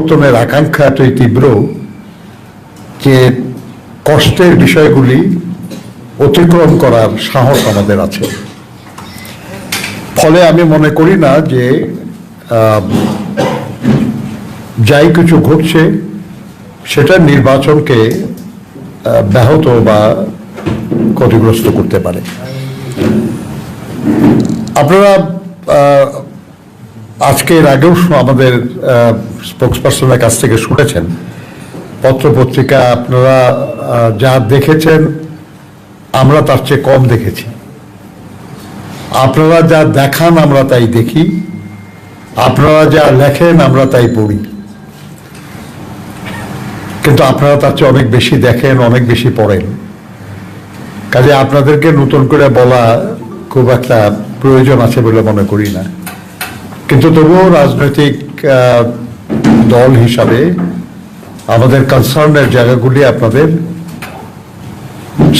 পরিবর্তনের আকাঙ্ক্ষা এতই তীব্র যে কষ্টের বিষয়গুলি অতিক্রম করার সাহস আমাদের আছে। ফলে আমি মনে করি না যে যাই কিছু ঘটছে, সেটা নির্বাচনকে ব্যাহত বা ক্ষতিগ্রস্ত করতে পারে। আপনারা আজকের আগেও আমাদের স্পোক্সপার্সনের কাছ থেকে শুনেছেন। পত্রপত্রিকা আপনারা যা দেখেছেন, আমরা তার চেয়ে কম দেখেছি। আপনারা যা দেখান, আমরা তাই দেখি। আপনারা যা লেখেন, আমরা তাই পড়ি। কিন্তু আপনারা তার চেয়ে অনেক বেশি দেখেন, অনেক বেশি পড়েন। কাজে আপনাদেরকে নতুন করে বলা খুব একটা প্রয়োজন আছে বলে মনে করি না। কিন্তু তবুও রাজনৈতিক দল হিসাবে আমাদের কনসার্নের জায়গাগুলি আপনাদের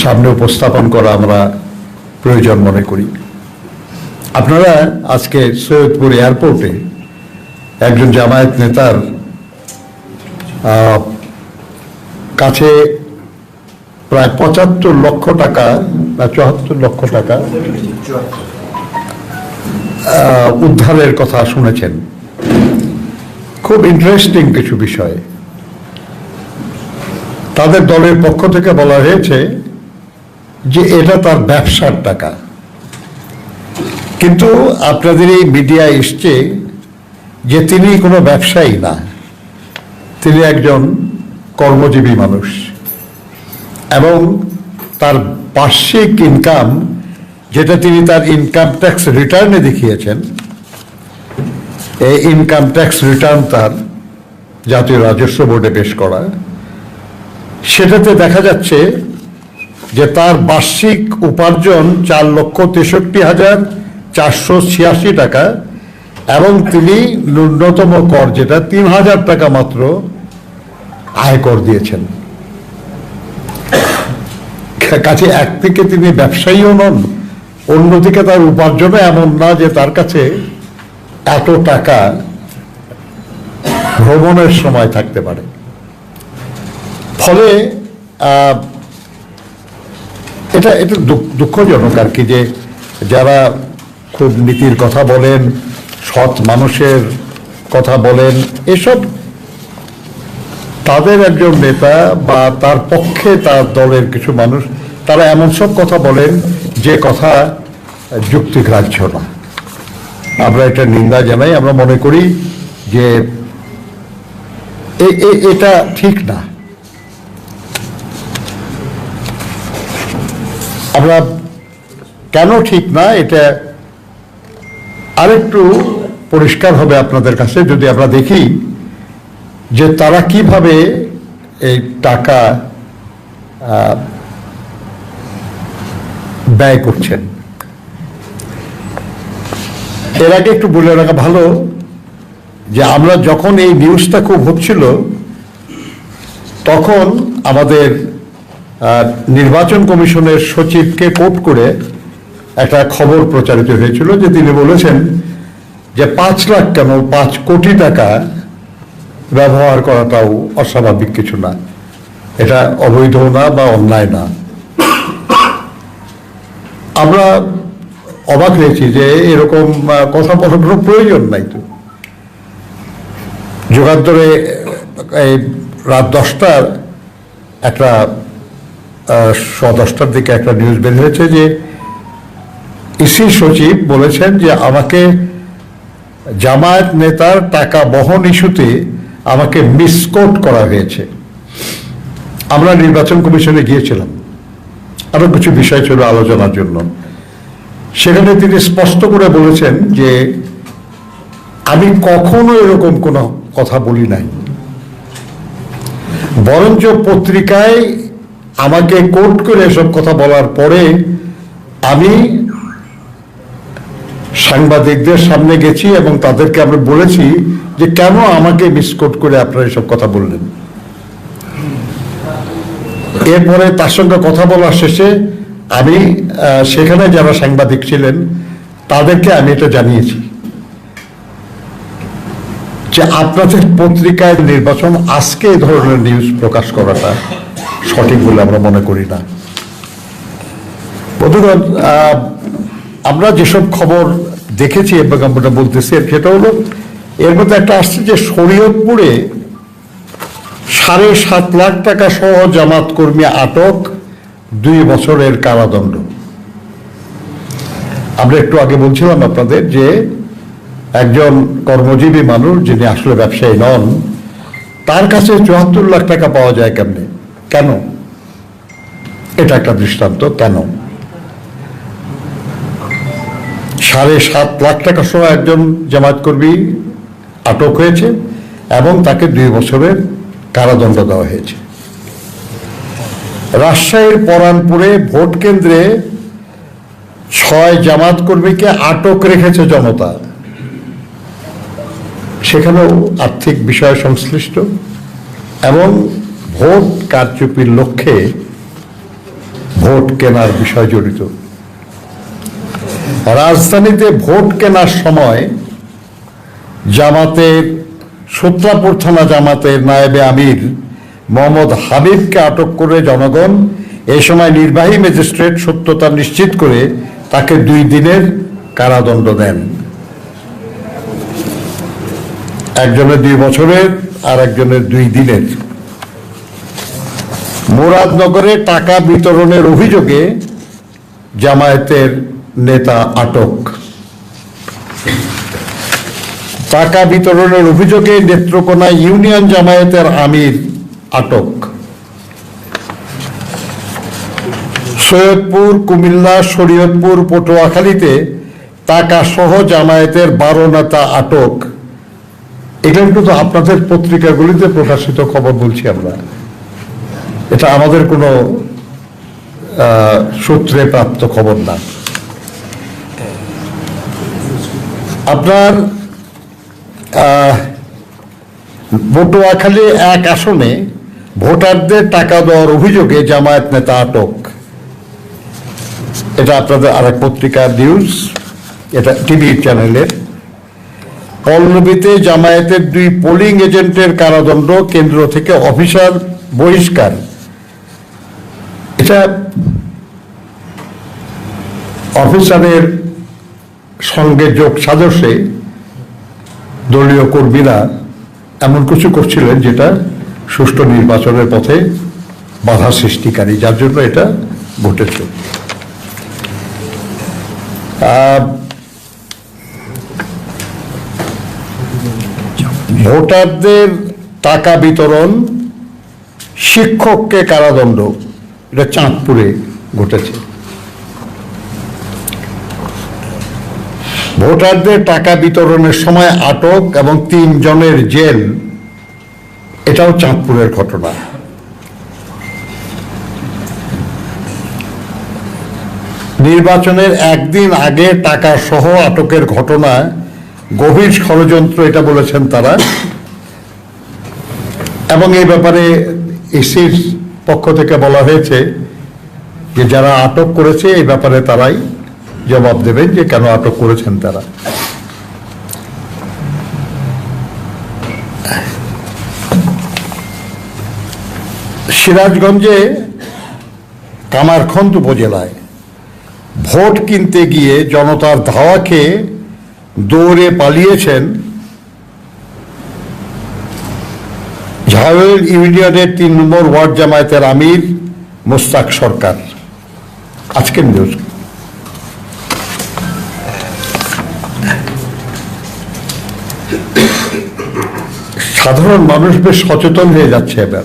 সামনে উপস্থাপন করা আমরা প্রয়োজন মনে করি। আপনারা আজকে সৈয়দপুর এয়ারপোর্টে একজন জামায়াত নেতার কাছে প্রায় পঁচাত্তর লক্ষ টাকা বা চুয়াত্তর লক্ষ টাকা উদ্ধারের কথা শুনেছেন। খুব ইন্টারেস্টিং কিছু বিষয়। তাদের দলের পক্ষ থেকে বলা হয়েছে যে এটা তার ব্যবসার টাকা। কিন্তু আপনাদের এই মিডিয়া এসছে যে তিনি কোনো ব্যবসায়ী না। তিনি একজন কর্মজীবী মানুষ। এবং তার বার্ষিক ইনকাম যেটা তিনি তার ইনকাম ট্যাক্স রিটার্নে দেখিয়েছেন, এই ইনকাম ট্যাক্স রিটার্ন তার জাতীয় রাজস্ব বোর্ডে পেশ করা। সেটাতে দেখা যাচ্ছে যে তার বার্ষিক উপার্জন চার লক্ষ তেষট্টি হাজার চারশো ছিয়াশি টাকা এবং তিনি ন্যূনতম কর যেটা তিন হাজার টাকা মাত্র আয় কর দিয়েছেন। কাছে এক থেকে তিনি ব্যবসায়ীও নন অন্যদিকে তার উপার্জনও এমন না যে তার কাছে এত টাকা ভ্রমণের সময় থাকতে পারে। ফলে এটা এটা দুঃখ- দুঃখজনক আর কি যে যারা খুব নীতির কথা বলেন, সৎ মানুষের কথা বলেন, এসব তাদের একজন নেতা বা তার পক্ষে তার দলের কিছু মানুষ তারা এমন সব কথা বলেন যে কথা যুক্তিগ্রাহ্য না আমরা এটা নিন্দা জানাই, আমরা মনে করি যে এটা ঠিক না। আমরা কেন ঠিক না, এটা আরেকটু পরিষ্কার হবে আপনাদের কাছে, যদি আমরা দেখি যে তারা কীভাবে এই টাকা ব্যয় করছেন। এর আগে একটু বলে রাখা ভালো যে, আমরা যখন এই নিউজটা খুব হচ্ছিল, তখন আমাদের নির্বাচন কমিশনের সচিবকে কোট করে একটা খবর প্রচারিত হয়েছিল যে তিনি বলেছেন যে, পাঁচ লাখ কেন, পাঁচ কোটি টাকা ব্যবহার করাটাও অস্বাভাবিক কিছু না। এটা অবৈধ না বা অন্যায় না। আমরা অবাক হয়েছি যে এরকম বলার কোনো প্রয়োজন নাই তো। যুগান্তরে এই রাত দশটার একটা স দশটার দিকে একটা নিউজ বের হয়েছে যে ইসি সচিব বলেছেন যে আমাকে জামায়াত নেতার টাকা বহন ইস্যুতে আমাকে মিসকোট করা হয়েছে। আমরা নির্বাচন কমিশনে গিয়েছিলাম। আরও কিছু বিষয় ছিল আলোচনার জন্য। সেখানে তিনি স্পষ্ট করে বলেছেন যে, আমি কখনো এরকম কোনো কথা বলি নাই। বরঞ্চ পত্রিকায় আমাকে কোট করে এসব কথা বলার পরে আমি সাংবাদিকদের সামনে গেছি এবং তাদেরকে আমরা বলেছি যে, কেন আমাকে মিসকোট করে আপনারা এসব কথা বললেন? এরপরে তার সঙ্গে কথা বলার শেষে আমি সেখানে যারা সাংবাদিক ছিলেন, তাদেরকে আমি এটা জানিয়েছি। যে আপনাদের পত্রিকায় নির্বাচন আজকে এই ধরনের নিউজ প্রকাশ করাটা সঠিক বলে আমরা মনে করি না। বন্ধুগণ আমরা যেসব খবর দেখেছি এবং আমরা বলতেছি সেটা হলো, এর মধ্যে একটা আসছে যে শরীয়তপুরে সাড়ে সাত লাখ টাকা সহ জামাত কর্মী আটক, দুই বছরের কারাদণ্ড। আমরা একটু আগে বলছিলাম আপনাদের যে একজন কর্মজীবী মানুষ যিনি আসলে ব্যবসায়ী নন, তার কাছে চুয়াত্তর লাখ টাকা পাওয়া যায় কেমনে? কেন? এটা একটা দৃষ্টান্ত, কেন? সাড়ে সাত লাখ টাকা সহ একজন জামাত কর্মী আটক হয়েছে এবং তাকে দুই বছরের কারাদণ্ড দেওয়া হয়েছে। রাজশাহীর পরানপুরে ভোট কেন্দ্রে ছয় জামাত কর্মীকে আটক রেখেছে জনতা। সেখানেও আর্থিক বিষয় সংশ্লিষ্ট এবং ভোট কারচুপির লক্ষ্যে ভোট কেনার বিষয় জড়িত। রাজধানীতে ভোট কেনার সময় জামাতের সূত্রাপুর থানা জামাতের নায়েবে আমির মোহাম্মদ হাবিবকে আটক করে জনগণ এ সময় নির্বাহী ম্যাজিস্ট্রেট সত্যতা নিশ্চিত করে তাকে দুই দিনের কারাদণ্ড দেন। একজনের দুই বছরের আর একজনের দুই দিনের। মুরাদনগরে টাকা বিতরণের অভিযোগে জামায়াতের নেতা আটক। টাকা বিতরণের অভিযোগে নেত্রকোনা ইউনিয়ন জামায়াতের আমির আটক। সৈয়দপুর, কুমিল্লা, শরীয়তপুর, পটুয়াখালীতে টাকা সহ জামায়াতের বারো নেতা আটক। এগুলো কিন্তু আপনাদের পত্রিকাগুলিতে প্রকাশিত খবর বলছি আমরা। এটা আমাদের কোনো সূত্রে প্রাপ্ত খবর না। আপনার পটুয়াখালী এক আসনে ভোটারদের টাকা দেওয়ার অভিযোগে জামায়াত নেতা আটক। এটা আপনাদের আরেক পত্রিকা নিউজ এটা টিভি চ্যানেলের পল্লবীতে জামায়াতের দুই পোলিং এজেন্টের কারাদণ্ড, কেন্দ্র থেকে অফিসার বহিষ্কার। এটা অফিসারের সঙ্গে যোগ সাজসে। দলীয় কর্মীরা এমন কিছু করছিলেন যেটা সুষ্ঠু নির্বাচনের পথে বাধা সৃষ্টিকারী, যার জন্য এটা ঘটেছে ভোটারদের টাকা বিতরণ, শিক্ষককে কারাদণ্ড, এটা চাঁদপুরে ঘটেছে। ভোটারদের টাকা বিতরণের সময় আটক এবং তিন জনের জেল। এটাও চাঁদপুরের ঘটনা। নির্বাচনের একদিন আগে টাকা সহ আটকের ঘটনা, গভীর ষড়যন্ত্র এটা বলেছেন তারা। এবং এই ব্যাপারে ইসির পক্ষ থেকে বলা হয়েছে যে যারা আটক করেছে, এই ব্যাপারে তারাই জবাব দেবেন যে কেন আটক করেছেন তারা। সিরাজগঞ্জে কামারখন্দ উপজেলায় ভোট কিনতে গিয়ে জনতার ধাওয়া খেয়ে দৌড়ে পালিয়েছেন ঝাড়ুল ইউনিয়নের তিন নম্বর ওয়ার্ড জামায়াতের আমির মোস্তাক সরকার। আজকের নিউজ সাধারণ মানুষ বেশ সচেতন হয়ে যাচ্ছে এবার।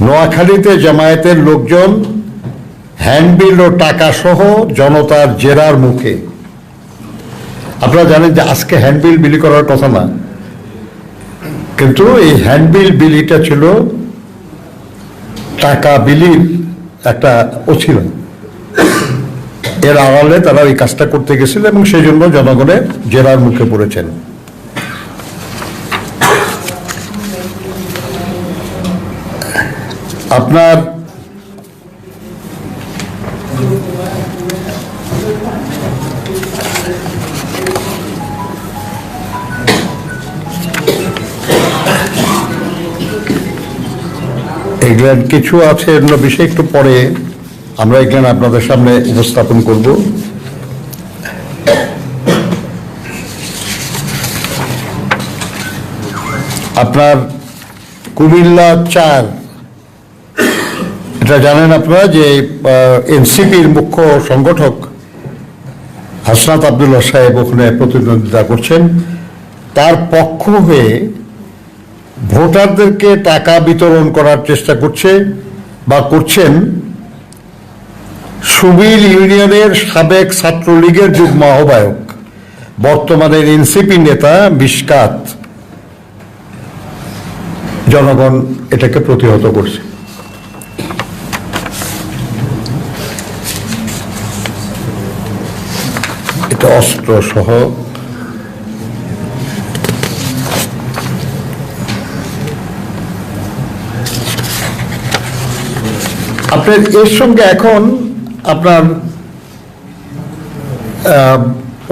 নোয়াখালীতে জামায়াতের লোকজন, হ্যান্ডবিল ও টাকা সহ জনতার জেরার মুখে। আপনারা জানেন যে আজকে হ্যান্ডবিল বিলি করার কথা না। কিন্তু এই হ্যান্ডবিল বিলিটা ছিল টাকা বিলির একটা অছিল এর আড়ালে তারা ওই কাজটা করতে গেছিল এবং সেই জন্য জনগণের জেরার মুখে পড়েছেন। আপনার কিছু আছে, এগুলো বিষয়ে একটু পরে আমরা এখানে আপনাদের সামনে উপস্থাপন করব। আপনার কুমিল্লা চার এটা জানেন আপনারা যে এনসিপির মুখ্য সংগঠক হাসনাত আবদুল্লাহ সাহেব ওখানে প্রতিদ্বন্দ্বিতা করছেন। তার পক্ষ হয়ে ভোটারদেরকে টাকা বিতরণ করার চেষ্টা করছে বা করছেন। সুবিল ইউনিয়নের সাবেক ছাত্রলীগের যুগ্ম আহ্বায়ক বর্তমানের এনসিপি নেতা মিশকাত। জনগণ এটাকে প্রতিহত করছে। এটা অস্ত্র সহ আপনার এর সঙ্গে এখন আপনার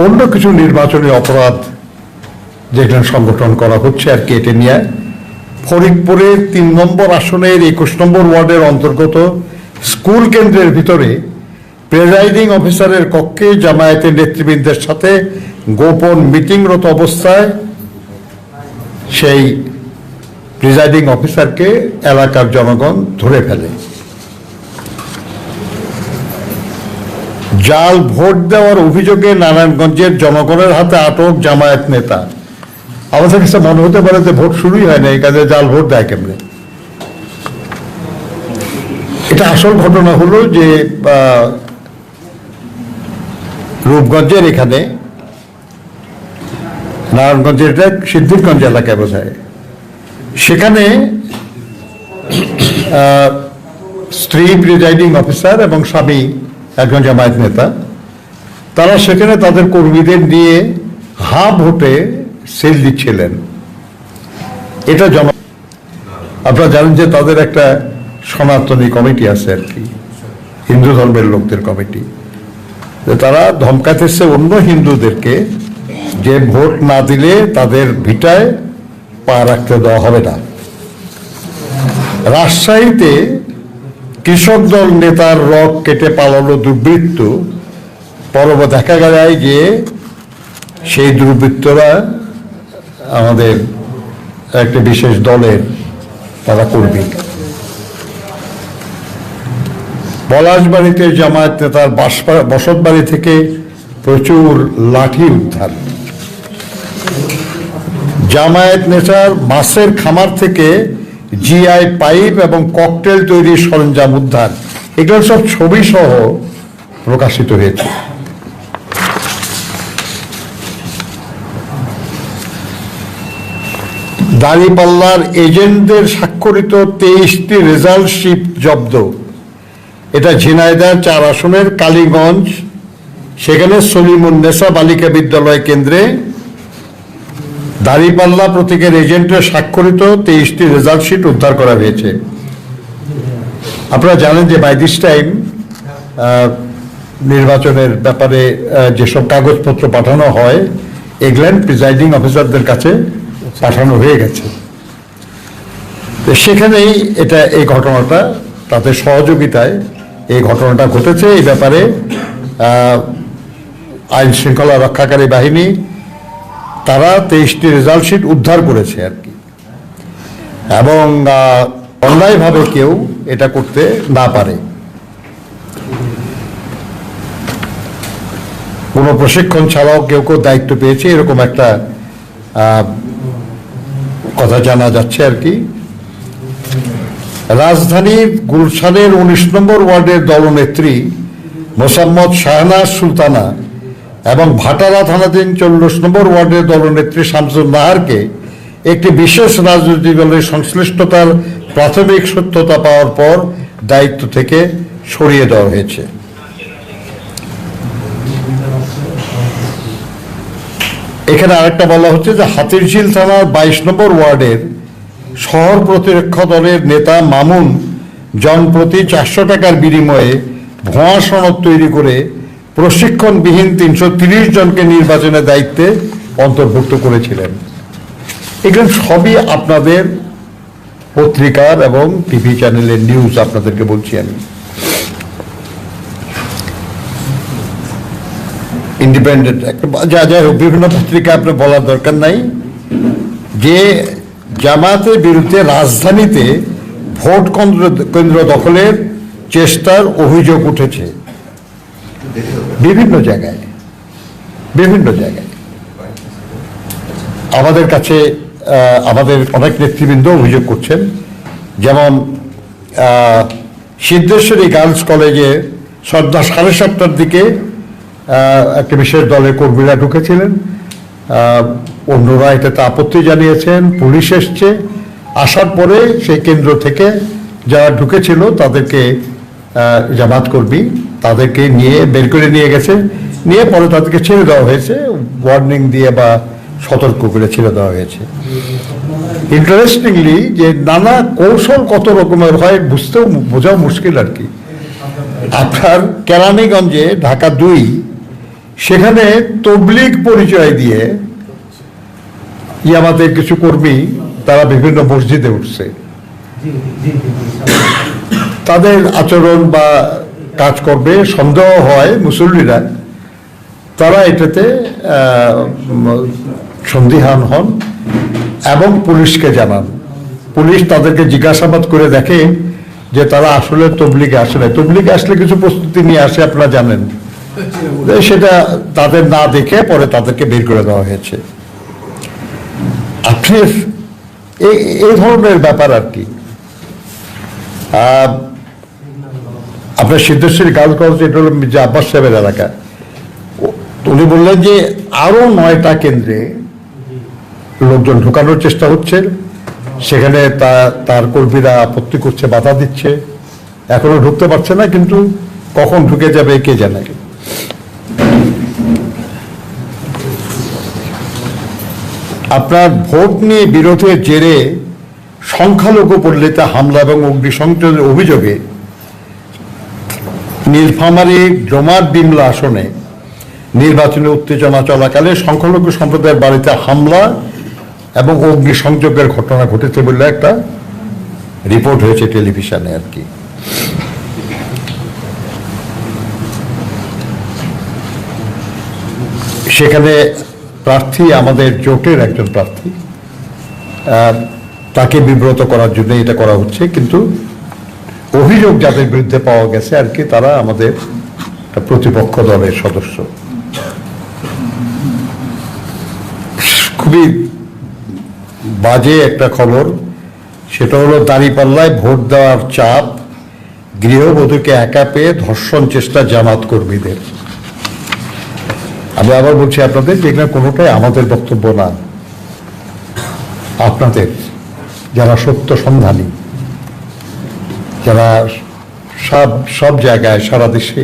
অন্য কিছু নির্বাচনী অপরাধ যেখানে সংগঠন করা হচ্ছে আর কি এটা নিয়ে। ফরিদপুরের তিন নম্বর আসনের একুশ নম্বর ওয়ার্ডের অন্তর্গত স্কুল কেন্দ্রের ভিতরে প্রেজাইডিং অফিসারের কক্ষে জামায়াতের নেতৃবৃন্দের সাথে গোপন মিটিংরত অবস্থায় সেই প্রিজাইডিং অফিসারকে এলাকার জনগণ ধরে ফেলে। জাল ভোট দেওয়ার অভিযোগে নারায়ণগঞ্জের জনগণের হাতে আটক জামায়াত নেতা। আমাদের কাছে মনে হতে পারে যে ভোট শুরুই হয় না এই কাজে জাল ভোট দেয় কেমনে? এটা আসল ঘটনা হলো যে রূপগঞ্জের এখানে, নারায়ণগঞ্জের এটা সিদ্ধিরগঞ্জ এলাকায় বোঝায় সেখানে স্ত্রী প্রিজাইডিং অফিসার এবং স্বামী একজন জামায়াত নেতা, তারা সেখানে তাদের কর্মীদের নিয়ে হা ভোটে সেল দিচ্ছিলেন। এটা জমা আপনারা জানেন যে তাদের একটা সনাতনী কমিটি আছে আর কি, হিন্দু ধর্মের লোকদের কমিটি। যে তারা ধমকাতেছে অন্য হিন্দুদেরকে যে ভোট না দিলে তাদের ভিটায় পা রাখতে দেওয়া হবে না। রাজশাহীতে কৃষক দল নেতার রক কেটে পালানো দুর্বৃত্ত। পরব দেখা যায় যে সেই দুর্বৃত্তরা আমাদের একটা বিশেষ দলের তারা কর্মী। পলাশবাড়িতে জামায়াত নেতার বাসা- বসতবাড়ি থেকে প্রচুর লাঠি উদ্ধার। জামায়াত নেতার মাছের খামার থেকে জিআই পাইপ এবং ককটেল তৈরির সরঞ্জাম উদ্ধার। এগুলো সব ছবি সহ প্রকাশিত হয়েছে। দাঁড়িপাল্লার এজেন্টদের স্বাক্ষরিত তেইশটি রেজাল্ট শিপ জব্দ। এটা ঝিনাইদার চার আসনের কালীগঞ্জ, সেখানে সলিমুন্নেসা বালিকা বিদ্যালয় কেন্দ্রে দাঁড়িপাল্লা প্রতীকের এজেন্টের স্বাক্ষরিত তেইশটি রেজাল্ট শিট উদ্ধার করা হয়েছে। আপনারা জানেন যে বাই দিস টাইম নির্বাচনের ব্যাপারে যেসব কাগজপত্র পাঠানো হয়, এগুলেন প্রিজাইডিং অফিসারদের কাছে পাঠানো হয়ে গেছে। সেখানেই এটা, এই ঘটনাটা তাদের সহযোগিতায় এই ঘটনাটা ঘটেছে, এই ব্যাপারে আইন শৃঙ্খলা রক্ষাকারী বাহিনী, তারা তেইশটি রেজাল্ট শিট উদ্ধার করেছে আর কি। এবং অন্যায়ভাবে কেউ এটা করতে না পারে। কোনো প্রশিক্ষণ ছাড়াও কেউ কেউ দায়িত্ব পেয়েছে, এরকম একটা কথা জানা যাচ্ছে আর কি। রাজধানীর গুলশানের উনিশ নম্বর ওয়ার্ডের দলনেত্রী মোসাম্মদ শাহনাজ সুলতানা এবং ভাটারা থানাধীন চল্লিশ নম্বর ওয়ার্ডের দলনেত্রী শামসুল নাহারকে একটি বিশেষ রাজনৈতিক দলের সংশ্লিষ্টতার প্রাথমিক সত্যতা পাওয়ার পর দায়িত্ব থেকে সরিয়ে দেওয়া হয়েছে। এখানে আরেকটা বলা হচ্ছে যে হাতিরঝিল থানার বাইশ নম্বর ওয়ার্ডের শহর প্রতিরক্ষা দলের নেতা মামুন জনপ্রতি চারশো টাকার বিনিময়ে ভুয়া সনদ তৈরি করে প্রশিক্ষণবিহীন তিনশো তিরিশ জনকে নির্বাচনের দায়িত্বে অন্তর্ভুক্ত করেছিলেন। এগুলো সবই আপনাদের পত্রিকার এবং টিভি চ্যানেলের নিউজ আপনাদেরকে বলছি আমি। ইন্ডিপেন্ডেন্ট, একটা যা যাই হোক, বিভিন্ন পত্রিকা আপনার বলার দরকার নাই। যে জামাতের বিরুদ্ধে রাজধানীতে ভোট কেন্দ্র দখলের চেষ্টার অভিযোগ উঠেছে। বিভিন্ন জায়গায়। বিভিন্ন জায়গায়। আমাদের কাছে আমাদের অনেক নেতৃবৃন্দ অভিযোগ করছেন। যেমন সিদ্ধেশ্বরী গার্লস কলেজে সন্ধ্যা সাড়ে সাতটার দিকে একটা বিশেষ দলের কর্মীরা ঢুকেছিলেন। অন্যরা এটাতে আপত্তি জানিয়েছেন, পুলিশ এসছে। আসার পরে সেই কেন্দ্র থেকে যারা ঢুকেছিল তাদেরকে জামাত কর্মী তাদেরকে নিয়ে বের করে নিয়ে গেছে। নিয়ে পরে তাদেরকে ছেড়ে দেওয়া হয়েছে। ওয়ার্নিং দিয়ে বা সতর্ক করে ছেড়ে দেওয়া হয়েছে। ইন্টারেস্টিংলি যে নানা কৌশল কত রকমের হয় বুঝতেও বোঝাও মুশকিল আর কি। আপনার কেরানীগঞ্জে ঢাকা দুই, সেখানে তবলিগ পরিচয় দিয়ে ইয়ামাদের কিছু কর্মী তারা বিভিন্ন মসজিদে উঠছে। তাদের আচরণ বা কাজকর্মে সন্দেহ হয় মুসল্লিরা। তারা এটাতে সন্দিহান হন এবং পুলিশকে জানান। পুলিশ তাদেরকে জিজ্ঞাসাবাদ করে দেখে যে তারা আসলে তবলিগে আসে না তবলিগে আসলে কিছু প্রস্তুতি নিয়ে আসে আপনারা জানেন। সেটা তাদের না দেখে পরে তাদেরকে বের করে দেওয়া হয়েছে। আপনার এই ধরনের ব্যাপার আর কি। আপনার সিদ্ধেশ্বরী গার্লস কলেজ এটা হলো মির্জা আব্বাস সাহেবের এলাকা। উনি বললেন যে আরও নয়টা কেন্দ্রে লোকজন ঢোকানোর চেষ্টা হচ্ছে। সেখানে তার কর্মীরা আপত্তি করছে, বাধা দিচ্ছে। এখনও ঢুকতে পারছে না, কিন্তু কখন ঢুকে যাবে, কে জানে। আপনার ভোট নিয়ে বিরোধের জেরে সংখ্যালঘু পল্লীতে হামলা এবং অগ্নিসংযোগের অভিযোগে নীলফামারী জমার বিমলা আসনে নির্বাচনী উত্তেজনা চলাকালে সংখ্যালঘু সম্প্রদায়ের বাড়িতে হামলা এবং অগ্নিসংযোগের ঘটনা ঘটেছে বলে একটা রিপোর্ট হয়েছে টেলিভিশনে আর কি। সেখানে প্রার্থী আমাদের জোটের একজন প্রার্থী। তাকে বিব্রত করার জন্য এটা করা হচ্ছে, কিন্তু অভিযোগ যাদের বিরুদ্ধে পাওয়া গেছে আর কি, তারা আমাদের প্রতিপক্ষ দলের সদস্য। খুবই বাজে একটা খবর। সেটা হলো দাঁড়িপাল্লায় ভোট দেওয়ার চাপ, গৃহবধূকে একা পেয়ে ধর্ষণ চেষ্টা জামাত কর্মীদের। আমি আবার বলছি আপনাদের যে এখানে কোনোটাই আমাদের বক্তব্য না। আপনাদের যারা সত্য সন্ধানী, যারা সব সব জায়গায়, সারা দেশে,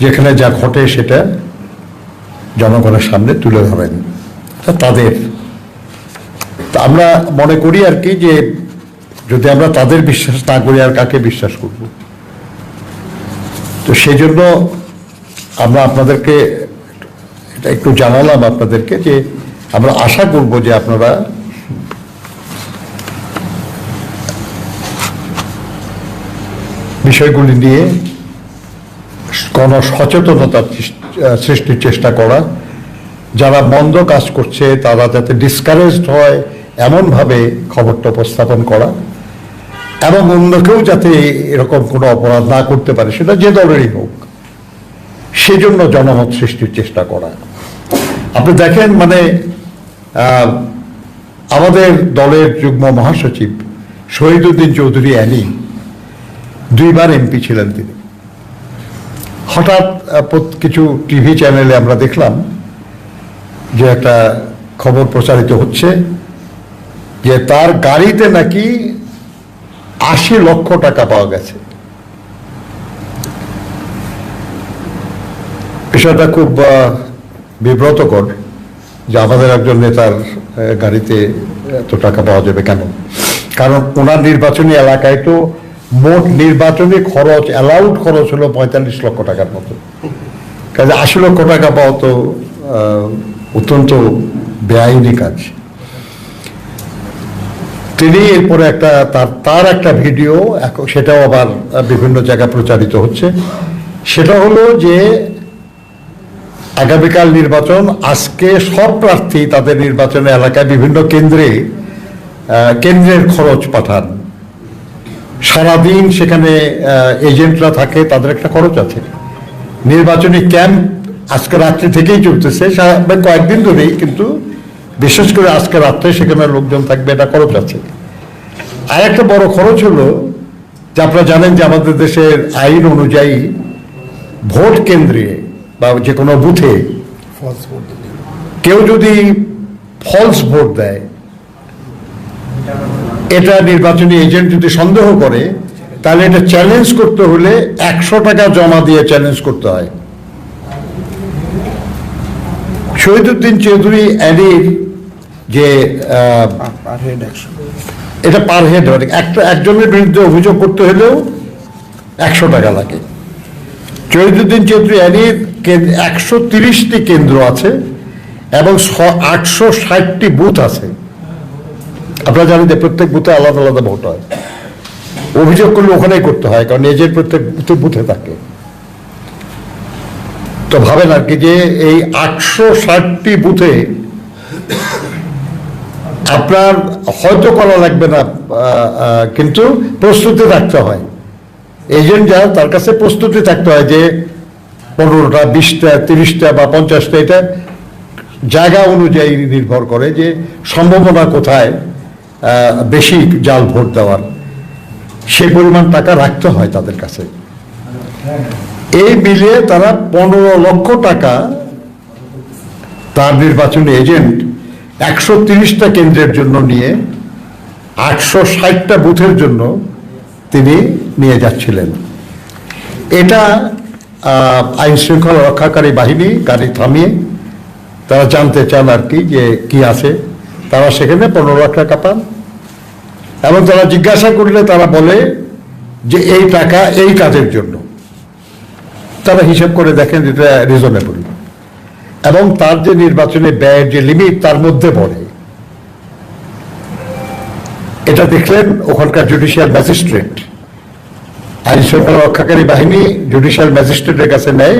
যেখানে যা ঘটে সেটা জনগণের সামনে তুলে ধরেন। তাদের। আমরা মনে করি আর কি যে যদি আমরা তাদের বিশ্বাস না করি, আর কাকে বিশ্বাস করব? তো সেই জন্য আমরা আপনাদেরকে একটু জানালাম আপনাদেরকে যে আমরা আশা করব যে আপনারা বিষয়গুলি নিয়ে গণ সচেতনতার সৃষ্টির চেষ্টা করা। যারা মন্দ কাজ করছে, তারা যাতে ডিসকারেজড হয়, এমনভাবে খবরটা উপস্থাপন করা। এবং অন্য কেউ যাতে এরকম কোনো অপরাধ না করতে পারে, সেটা যে দলেরই হোক, সেজন্য জনমত সৃষ্টির চেষ্টা করা। আপনি দেখেন মানে আমাদের দলের যুগ্ম মহাসচিব শহীদুদ্দিন চৌধুরী অ্যানি দুইবার এমপি ছিলেন তিনি। হঠাৎ কিছু টিভি চ্যানেলে আমরা দেখলাম যে একটা খবর প্রচারিত হচ্ছে যে তার গাড়িতে নাকি আশি লক্ষ টাকা পাওয়া গেছে। বিষয়টা খুব বিব্রতকর যে আমাদের একজন নেতার গাড়িতে এত টাকা পাওয়া যাবে কেন? কারণ ওনার নির্বাচনী এলাকায় তো মোট নির্বাচনী খরচ অ্যালাউড খরচ হলো পঁয়তাল্লিশ লক্ষ টাকার মতো। কাজে আশি লক্ষ টাকা পাওয়া তো অত্যন্ত বেআইনি কাজ। তিনি এরপরে একটা, তার তার একটা ভিডিও সেটাও আবার বিভিন্ন জায়গায় প্রচারিত হচ্ছে। সেটা হলো যে আগামীকাল নির্বাচন, আজকে সব প্রার্থী তাদের নির্বাচনী এলাকায় বিভিন্ন কেন্দ্রে কেন্দ্রের খরচ পাঠান। সারাদিন সেখানে এজেন্টরা থাকে, তাদের একটা খরচ আছে। নির্বাচনী ক্যাম্প আজকে রাত্রি থেকেই চলতেছে কয়েকদিন ধরেই, কিন্তু বিশেষ করে আজকে রাত্রে সেখানে লোকজন থাকবে, এটা খরচ আছে। আর একটা বড় খরচ হলো, যে আপনারা জানেন যে আমাদের দেশের আইন অনুযায়ী ভোট কেন্দ্রে বা যে কোনো বুথে কেউ যদি ফলস ভোট দেয় এটা নির্বাচনী এজেন্ট যদি সন্দেহ করে তাহলে এটা চ্যালেঞ্জ করতে হলে একশো টাকা জমা দিয়ে চ্যালেঞ্জ করতে হয়। শহীদুদ্দিন চৌধুরী অ্যাডির যে এটা পার হেড মানে একটা একজনের বিরুদ্ধে অভিযোগ করতে হলেও একশো টাকা লাগে। চৈদুদ্দিন চৌধুরী অ্যানির একশো তিরিশটি কেন্দ্র আছে এবং আটশো ষাটটি বুথ আছে। আপনারা জানেন যে প্রত্যেক বুথে আলাদা আলাদা ভোট হয়। অভিযোগ করলে ওখানেই করতে হয়, কারণ এজেন্ট প্রত্যেক বুথে বুথে থাকে। তো ভাবেন আর কি যে এই আটশো ষাটটি বুথে আপনার হয়তো করা লাগবে না কিন্তু প্রস্তুতি থাকতে হয়। এজেন্ট যা তার কাছে প্রস্তুতি থাকতে হয় যে পনেরোটা, বিশটা, তিরিশটা বা পঞ্চাশটা, এটা জায়গা অনুযায়ী নির্ভর করে যে সম্ভাবনা কোথায় বেশি জাল ভোট দেওয়ার। সেই পরিমাণ টাকা রাখতে হয় তাদের কাছে। এই বিলে তারা পনেরো লক্ষ টাকা তার নির্বাচনী এজেন্ট একশো তিরিশটা কেন্দ্রের জন্য নিয়ে আটশো ষাটটা বুথের জন্য তিনি নিয়ে যাচ্ছিলেন। এটা আইন শৃঙ্খলা রক্ষাকারী বাহিনী গাড়ি থামিয়ে তারা জানতে চান আর কি যে কি আছে। তারা সেখানে পনেরো লাখ টাকা পান। এবং তারা জিজ্ঞাসা করলে তারা বলে যে এই টাকা এই কাজের জন্য। তারা হিসাব করে দেখেন এটা রিজনেবল এবং তার যে নির্বাচনে ব্যয়ের যে লিমিট তার মধ্যে পড়ে। এটা দেখলেন ওখানকার জুডিশিয়াল ম্যাজিস্ট্রেট আইন শৃঙ্খলা রক্ষাকারী বাহিনী জুডিশিয়াল ম্যাজিস্ট্রেটের কাছে নেয়।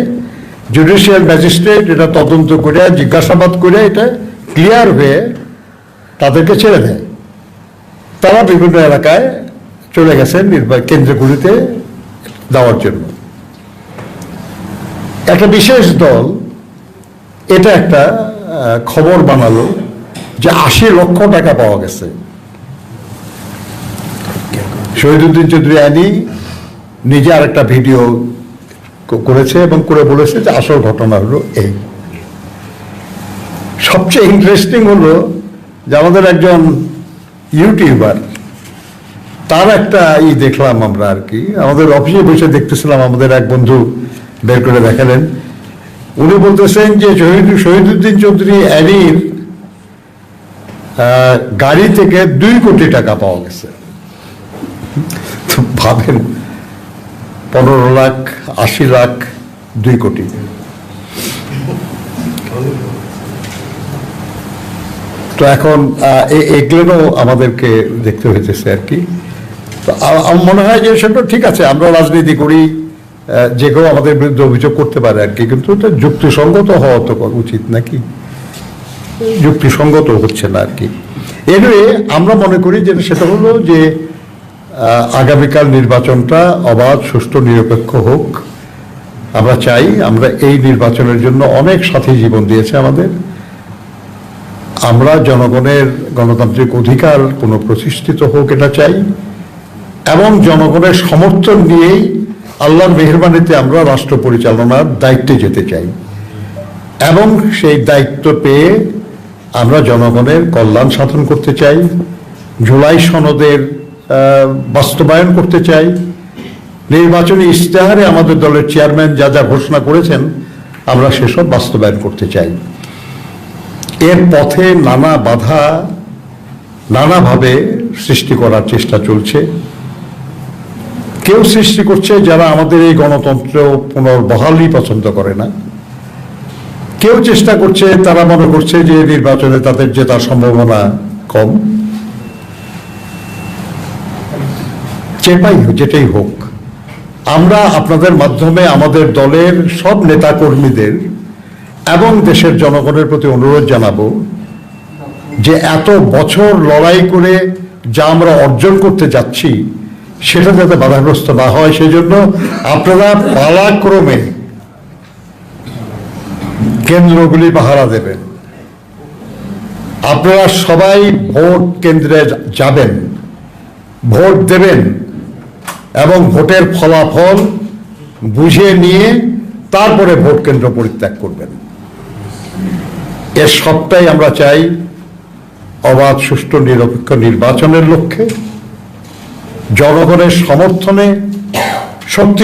জুডিশিয়াল ম্যাজিস্ট্রেট এটা তদন্ত করে জিজ্ঞাসাবাদ করে এটা ক্লিয়ার হয়ে তাদেরকে ছেড়ে দেয়। তারা বিভিন্ন এলাকায় চলে গেছেন নির্বাচন কেন্দ্রগুলিতে দেওয়ার জন্য। একটা বিশেষ দল, এটা একটা খবর বানালো যে আশি লক্ষ টাকা পাওয়া গেছে। শহীদুদ্দিন চৌধুরী আনি নিজে আর একটা ভিডিও করেছে এবং করে বলেছে যে আসল ঘটনা হলো এই। সবচেয়ে ইন্টারেস্টিং হলো যে আমাদের একজন ইউটিউবার তার একটা ই দেখলাম আমরা আর কি। আমাদের অফিসে বসে দেখতেছিলাম আমাদের এক বন্ধু বের করে দেখালেন। উনি বলতেছেন যে শহীদ শহীদুদ্দিন চৌধুরী অ্যানির আহ, গাড়ি থেকে দুই কোটি টাকা পাওয়া গেছে। ভাবেন পনেরো লাখ, আশি লাখ, দুই কোটি। তো এখন এগুলো আমাদেরকে দেখতে হইতেছে আর কি। তো আমার মনে হয় যে সেটা ঠিক আছে আমরা রাজনীতি করি যে কেউ আমাদের বিরুদ্ধে অভিযোগ করতে পারে আর কি, কিন্তু যুক্তিসঙ্গত হওয়া তো উচিত নাকি? যুক্তিসঙ্গত হচ্ছে না আর কি। এনিওয়ে, আমরা মনে করি যে সেটা হলো যে আগামীকাল নির্বাচনটা অবাধ, সুষ্ঠু, নিরপেক্ষ হোক। আমরা চাই আমরা এই নির্বাচনের জন্য অনেক সাথী জীবন দিয়েছে আমাদের। আমরা জনগণের গণতান্ত্রিক অধিকার কোনো প্রতিষ্ঠিত হোক এটা চাই। এবং জনগণের সমর্থন নিয়েই আল্লাহর মেহরবানিতে আমরা রাষ্ট্র পরিচালনার দায়িত্বে যেতে চাই। এবং সেই দায়িত্ব পেয়ে আমরা জনগণের কল্যাণ সাধন করতে চাই। জুলাই সনদের বাস্তবায়ন করতে চাই। নির্বাচনী ইশতেহারে আমাদের দলের চেয়ারম্যান যা যা ঘোষণা করেছেন, আমরা সেসব বাস্তবায়ন করতে চাই। এর পথে নানা বাধা, নানাভাবে সৃষ্টি করার চেষ্টা চলছে। কেউ সৃষ্টি করছে যারা আমাদের এই গণতন্ত্র পুনর্বহালই পছন্দ করে না। কেউ চেষ্টা করছে, তারা মনে করছে যে নির্বাচনে তাদের জেতার সম্ভাবনা কম। হোক, যেটাই হোক আমরা আপনাদের মাধ্যমে আমাদের দলের সব নেতাকর্মীদের এবং দেশের জনগণের প্রতি অনুরোধ জানাব যে এত বছর লড়াই করে যা আমরা অর্জন করতে যাচ্ছি সেটা যাতে বাধাগ্রস্ত না হয়। সেজন্য আপনারা পালাক্রমে কেন্দ্রগুলি পাহারা দেবেন। আপনারা সবাই ভোট কেন্দ্রে যাবেন ভোট দেবেন। এবং ভোটের ফলাফল বুঝে নিয়ে তারপরে ভোট কেন্দ্র পরিত্যাগ করবেন। এর সবটাই আমরা চাই অবাধ, সুষ্ঠু, নিরপেক্ষ নির্বাচনের লক্ষ্যে। জনগণের সমর্থনে শক্তি